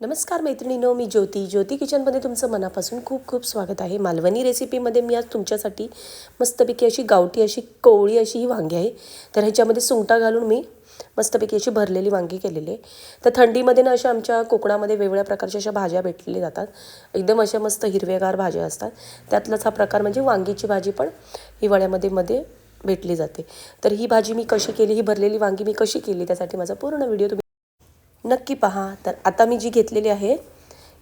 नमस्कार मैत्रिणीनो मी ज्योती. ज्योती किचनमध्ये तुमचं मनापासून खूप खूप स्वागत आहे. मालवणी रेसिपीमध्ये मी आज तुमच्यासाठी मस्तपैकी अशी गावठी अशी कोवळी अशी ही वांगी आहे. तर ह्याच्यामध्ये सुंगटा घालून मी मस्तपैकी अशी भरलेली वांगी केलेली आहे. तर थंडीमध्ये ना अशा आमच्या कोकणामध्ये वेगवेगळ्या प्रकारच्या अशा भाज्या भेटलेल्या जातात. एकदम अशा मस्त हिरवेगार भाज्या असतात. त्यातलाच हा प्रकार म्हणजे वांगीची भाजी पण हिवाळ्यामध्ये मध्ये भेटली जाते. तर ही भाजी मी कशी केली ही भरलेली वांगी मी कशी केली त्यासाठी माझा पूर्ण व्हिडिओ तुम्ही नक्की पहा. तर आता मी जी घेतलेली आहे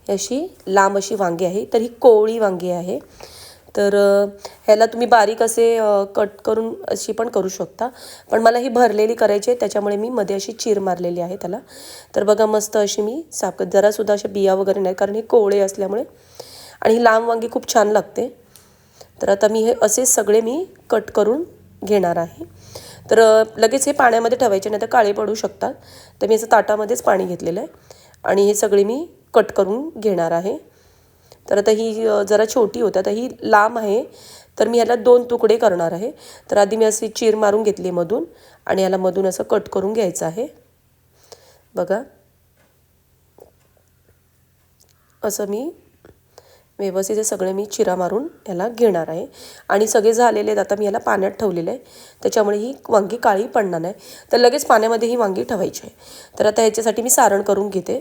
अशी लांब अशी वांगी आहे. तर ही कोवळी वांगी आहे. तर ह्याला तुम्ही बारीक असे कट करून अशी पण करू शकता. पण मला ही भरलेली करायची आहे त्याच्यामुळे मी मध्ये अशी चीर मारलेली आहे त्याला. तर बघा मस्त अशी मी साफ जरासुद्धा अशा बिया वगैरे नाही कारण हे कोवळे असल्यामुळे. आणि ही लांब वांगी खूप छान लागते. तर आता मी हे असे सगळे मी कट करून घेणार आहे. तर लगेच हे पाण्यामध्ये ठेवायचे नाही तर काळे पडू शकतात. तर मी असं ताटामध्येच पाणी घेतलेलं आहे. आणि हे सगळे मी कट करून घेणार आहे. तर आता ही जरा छोटी होत्या आता ही लांब आहे. तर मी ह्याला दोन तुकडे करणार आहे. तर आधी मी अशी चीर मारून घेतली मधून. आणि याला मधून असं कट करून घ्यायचं आहे. बघा. असं मी व्यवस्थित हे सगळे मी चिरा मारून याला घेणार आहे. आणि सगळे झालेले आहेत आता मी याला पाण्यात ठेवलेलं आहे. त्याच्यामुळे ही वांगी काळी पडणार नाही. तर लगेच पाण्यामध्ये ही वांगी ठेवायची आहे. तर आता ह्याच्यासाठी मी सारण करून घेते.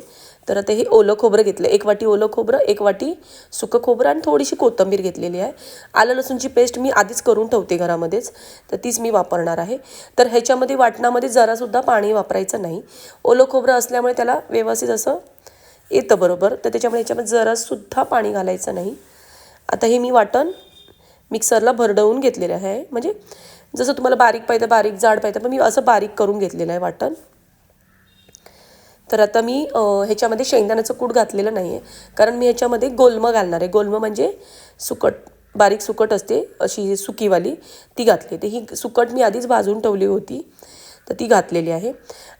तर आता हे ओलं खोबरं घेतलं. एक वाटी ओलं खोबरं एक वाटी सुकं खोबरं आणि थोडीशी कोथिंबीर घेतलेली आहे. आलं लसूणची पेस्ट मी आधीच करून ठेवते घरामध्येच. तर तीच मी वापरणार आहे. तर ह्याच्यामध्ये वाटणामध्ये जरासुद्धा पाणी वापरायचं नाही. ओलं खोबरं असल्यामुळे त्याला व्यवस्थित असं येतं बरोबर. तर त्याच्यामुळे याच्यामध्ये जरासुद्धा पाणी घालायचं नाही. आता हे मी वाटण मिक्सरला भरडवून घेतलेलं आहे. म्हणजे जसं तुम्हाला बारीक पाहिजे बारीक जाड पाहिजे पण मी असं बारीक करून घेतलेलं आहे वाटण. तर आता मी ह्याच्यामध्ये शेंगदाण्याचं कूट घातलेलं नाही आहे कारण मी ह्याच्यामध्ये गोलमं घालणार आहे. गोलमं म्हणजे सुकट बारीक सुकट असते अशी सुकीवाली ती घातली तर ही सुकट मी आधीच भाजून ठेवली होती. तर ती घातलेली आहे.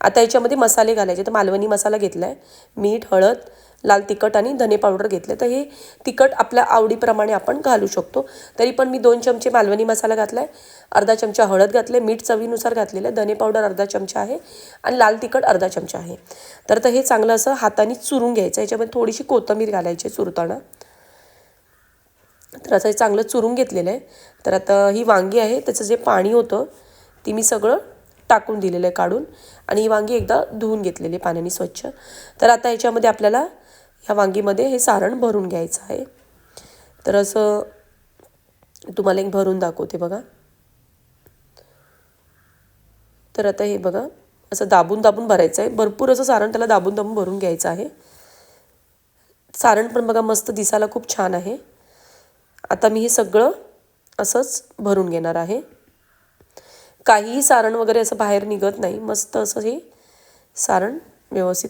आता याच्यामध्ये मसाले घालायचे तर मालवणी मसाला घेतला आहे मीठ हळद लाल तिखट आणि धने पावडर घेतले. तर हे तिखट आपल्या आवडीप्रमाणे आपण घालू शकतो. तरी पण मी दोन चमचे मालवणी मसाला घातला आहे अर्धा चमचा हळद घातले मीठ चवीनुसार घातलेलं आहे. धने पावडर अर्धा चमचा आहे आणि लाल तिखट अर्धा चमचा आहे. तर तर हे चांगलं असं हाताने चुरून घ्यायचं याच्यामध्ये थोडीशी कोथंबीर घालायची चुरताना. तर असं हे चांगलं चुरून घेतलेलं आहे. तर आता ही वांगी आहे. त्याचं जे पाणी होतं ती मी सगळं टाकून दिलेलं आहे काढून आणि ही वांगी एकदा धुवून घेतलेली आहे पाण्याने स्वच्छ. तर आता याच्यामध्ये आपल्याला ह्या वांगीमध्ये हे सारण भरून घ्यायचं आहे. तर असं तुम्हाला एक भरून दाखवते बघा. तर आता हे बघा असं दाबून दाबून भरायचं आहे. भरपूर असं सारण त्याला दाबून दाबून भरून घ्यायचं आहे. सारण पण बघा मस्त दिसायला खूप छान आहे. आता मी हे सगळं असंच भरून घेणार आहे. काहीही सारण वगैरे असं बाहेर निघत नाही. मस्त असं हे सारण व्यवस्थित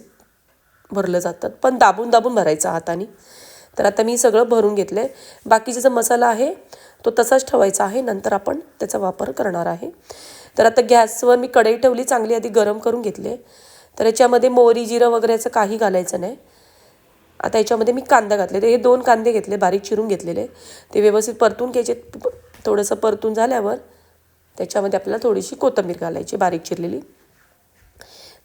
भरलं जातं. पण दाबून दाबून भरायचं हाताने. तर आता मी सगळं भरून घेतलं आहे बाकीचा जो मसाला आहे तो तसाच ठेवायचा आहे. नंतर आपण त्याचा वापर करणार आहे. तर आता गॅसवर मी कढई ठेवली चांगली आधी गरम करून घेतले. तर याच्यामध्ये मोहरी जिरं वगैरे याचं काही घालायचं नाही. आता याच्यामध्ये मी कांदा घातले. तर हे दोन कांदे घेतले बारीक चिरून घेतलेले. ते व्यवस्थित परतून घ्यायचे. थोडंसं परतून झाल्यावर त्याच्यामध्ये आपल्याला थोडीशी कोथिंबीर घालायची बारीक चिरलेली.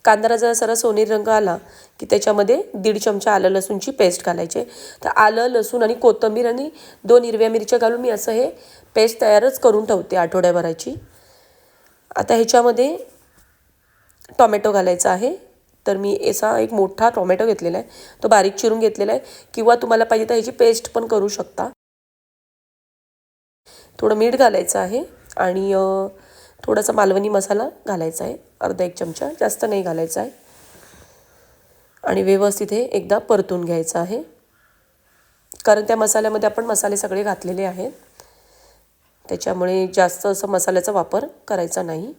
कांदा जरा सरा सोनेरी रंग आला की त्याच्यामध्ये दीड चमचा आलं लसूणची पेस्ट घालायची. तर आलं लसूण आणि कोथिंबीर आणि दोन हिरव्या मिरच्या घालून मी असं हे पेस्ट तयारच करून ठेवते आठवड्याभराची. आता ह्याच्यामध्ये टॉमॅटो घालायचा आहे. तर मी असा एक मोठा टोमॅटो घेतलेला आहे. तो बारीक चिरून घेतलेला आहे. किंवा तुम्हाला पाहिजे तर ह्याची पेस्ट पण करू शकता. थोडं मीठ घालायचं आहे. आणि थोडासा मालवणी मसाला घालायचा आहे. अर्धा एक चमचा जास्त नाही घालायचा आहे. आणि व्यवस्थित हे एकदा परतून घ्यायचं आहे. कारण त्या मसाल्यामध्ये आपण मसाले सगळे घातलेले आहेत. त्याच्यामुळे जास्त असं मसाल्याचा वापर करायचा नाही.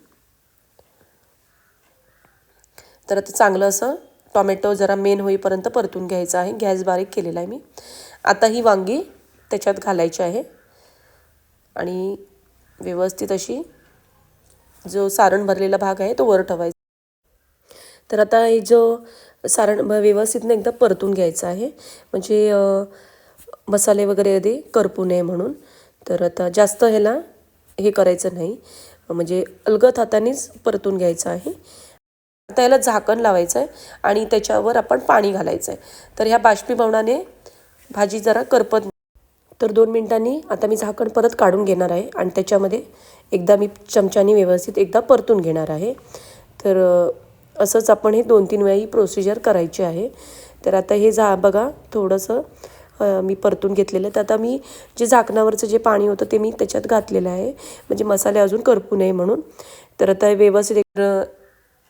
तर आता चांगलं असं टॉमॅटो जरा मेन होईपर्यंत परतून घ्यायचं आहे. गॅस बारीक केलेला आहे मी. आता ही वांगी त्याच्यात घालायची आहे. आणि व्यवस्थित अशी जो सारण भरलेला भाग आहे तो वर ठेवायचा. तर आता हे जो सारण व्यवस्थितने एकदा परतून घ्यायचं आहे. म्हणजे मसाले वगैरे आधी करपू नये म्हणून. तर आता जास्त ह्याला हे करायचं नाही. म्हणजे अलगत हातानेच परतून घ्यायचं आहे. आता याला झाकण लावायचं आहे आणि त्याच्यावर आपण पाणी घालायचं आहे. तर ह्या बाष्पीभवनाने भाजी जरा करपत तर दोन मिनटांनी आता मी झाकण परत काढून घेणार आहे आणि त्याच्यामध्ये एकदा मी चमच्याने व्यवस्थित एकदा परतून घेणार आहे. तर असंच आपण हे दोन तीन वेळा ही प्रोसिजर करायची आहे. तर आता हे झा बघा थोडंसं मी परतून घेतलेलं आहे. तर आता मी जे झाकणावरचं जे पाणी होतं ते मी त्याच्यात घातलेलं आहे. म्हणजे मसाले अजून करपू नये म्हणून. तर आता हे व्यवस्थित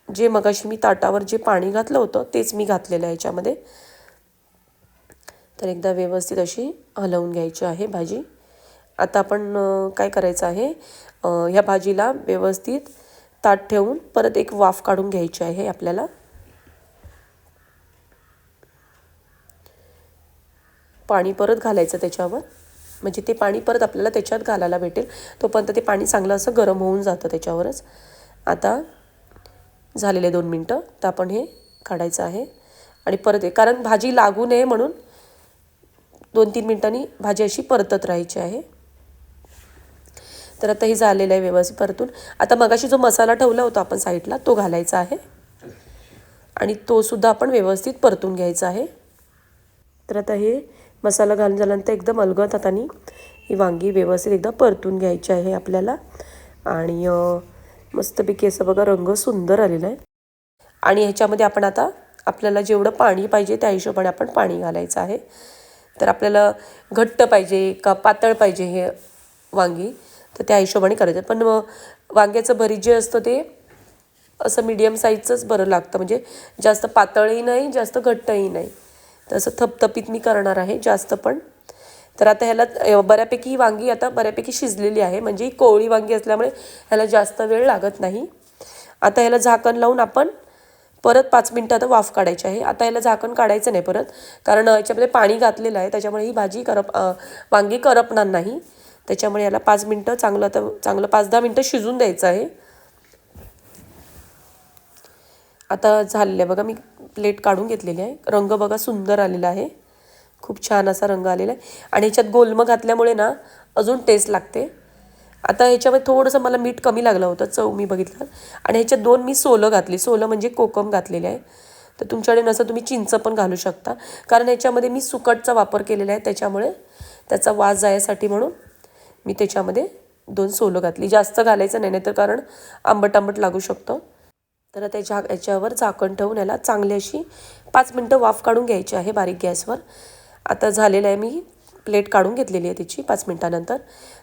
जे मगाशी मी ताटावर जे पाणी घातलं होतं तेच मी घातलेलं आहे याच्यामध्ये. तर एकदा व्यवस्थित अशी हलवून घ्यायची आहे भाजी. आता आपण काय करायचं आहे? ह्या भाजीला व्यवस्थित ताट ठेवून परत एक वाफ काढून घ्यायची आहे आपल्याला. पाणी परत घालायचं त्याच्यावर. म्हणजे ते पाणी परत आपल्याला त्याच्यात घालायला भेटेल. तोपर्यंत ते पाणी चांगलं असं गरम होऊन जातं त्याच्यावरच. आता झालेले दोन मिनटं. तर आपण हे काढायचं आहे. आणि परत कारण भाजी लागू नये म्हणून दोन तीन मिनटांनी भाजी अशी परतत राहायची आहे. तर आता हे झालेलं आहे व्यवस्थित परतून. आता मगाशी जो मसाला ठेवला होता आपण साईडला तो घालायचा आहे. आणि तो सुद्धा आपण व्यवस्थित परतून घ्यायचा आहे. तर आता हे मसाला घालून झाल्यानंतर एकदम अलगद हाताने ही वांगी व्यवस्थित एकदा परतून घ्यायची आहे आपल्याला. आणि मस्तपैकी असं बघा रंग सुंदर आलेला आहे. आणि ह्याच्यामध्ये आपण आता आपल्याला जेवढं पाणी पाहिजे त्या हिशोबाने आपण पाणी घालायचं आहे. तर आपल्याला घट्ट पाहिजे का पातळ पाहिजे हे वांगी? तर त्या हिशोबाने करायचं. पण वांग्याचं भरीत जे असतं ते असं मीडियम साईजचंच बरं लागतं. म्हणजे जास्त पातळही नाही जास्त घट्टही नाही. तर असं थपथपीत मी करणार आहे जास्त पण. तर आता ह्याला बऱ्यापैकी वांगी आता बऱ्यापैकी शिजलेली आहे. म्हणजे ही कोवळी वांगी असल्यामुळे ह्याला जास्त वेळ लागत नाही. आता ह्याला झाकण लावून आपण परत पाच मिनटं आता वाफ काढायची आहे. आता याला झाकण काढायचं नाही परत कारण याच्यामध्ये पाणी घातलेलं आहे. त्याच्यामुळे ही भाजी करप वांगी करपणार नाही. त्याच्यामुळे याला पाच मिनटं चांगलं आता चांगलं पाच दहा मिनटं शिजून द्यायचं आहे. आता झालेलं आहे बघा मी प्लेट काढून घेतलेली आहे. रंग बघा सुंदर आलेला आहे. खूप छान असा रंग आलेला आहे. आणि याच्यात गोलमं घातल्यामुळे ना अजून टेस्ट लागते. आता ह्याच्यामध्ये थोडंसं मला मीठ कमी लागलं होतं चव मी बघितलं. आणि ह्याच्यात दोन मी सोलं घातली. सोलं म्हणजे कोकम घातलेले आहे. तर तुमच्याकडे नसं तुम्ही चिंच पण घालू शकता. कारण ह्याच्यामध्ये मी सुकटचा वापर केलेला आहे त्याच्यामुळे त्याचा वास जाण्यासाठी म्हणून मी त्याच्यामध्ये दोन सोलं घातली. जास्त घालायचं नाही नाही तर कारण आंबट आंबट लागू शकतं. तर त्याच्या याच्यावर झाकण ठेवून याला चांगली अशी पाच मिनटं वाफ काढून घ्यायची आहे बारीक गॅसवर. आता झालेलं आहे मी प्लेट काढून घेतलेली आहे त्याची पाच मिनटानंतर.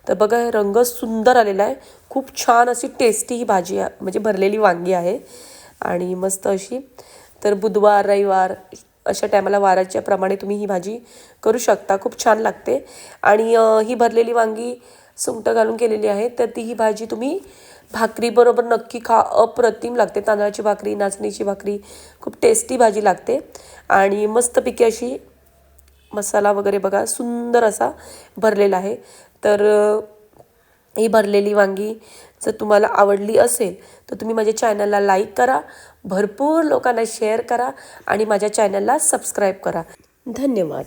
तर बघा रंग सुंदर आलेला आहे. खूप छान अशी टेस्टी ही भाजी आहे. म्हणजे भरलेली वांगी आहे. आणि मस्त अशी. तर बुधवार रविवार अशा टायमाला वाराच्या प्रमाणे तुम्ही ही भाजी करू शकता. खूप छान लागते. आणि ही भरलेली वांगी सुंगटं घालून केलेली आहे. तर ती ही भाजी तुम्ही भाकरीबरोबर नक्की खा. अप्रतिम लागते. तांदळाची भाकरी नाचणीची भाकरी. खूप टेस्टी भाजी लागते. आणि मस्तपैकी अशी मसाला वगैरे बघा सुंदर असा भरलेला आहे. तर ही भरलेली वांगी जर तुम्हाला आवडली असेल तर तुम्ही माझ्या चॅनलला लाईक करा भरपूर लोकांना शेअर करा आणि माझ्या चॅनलला सबस्क्राईब करा. धन्यवाद.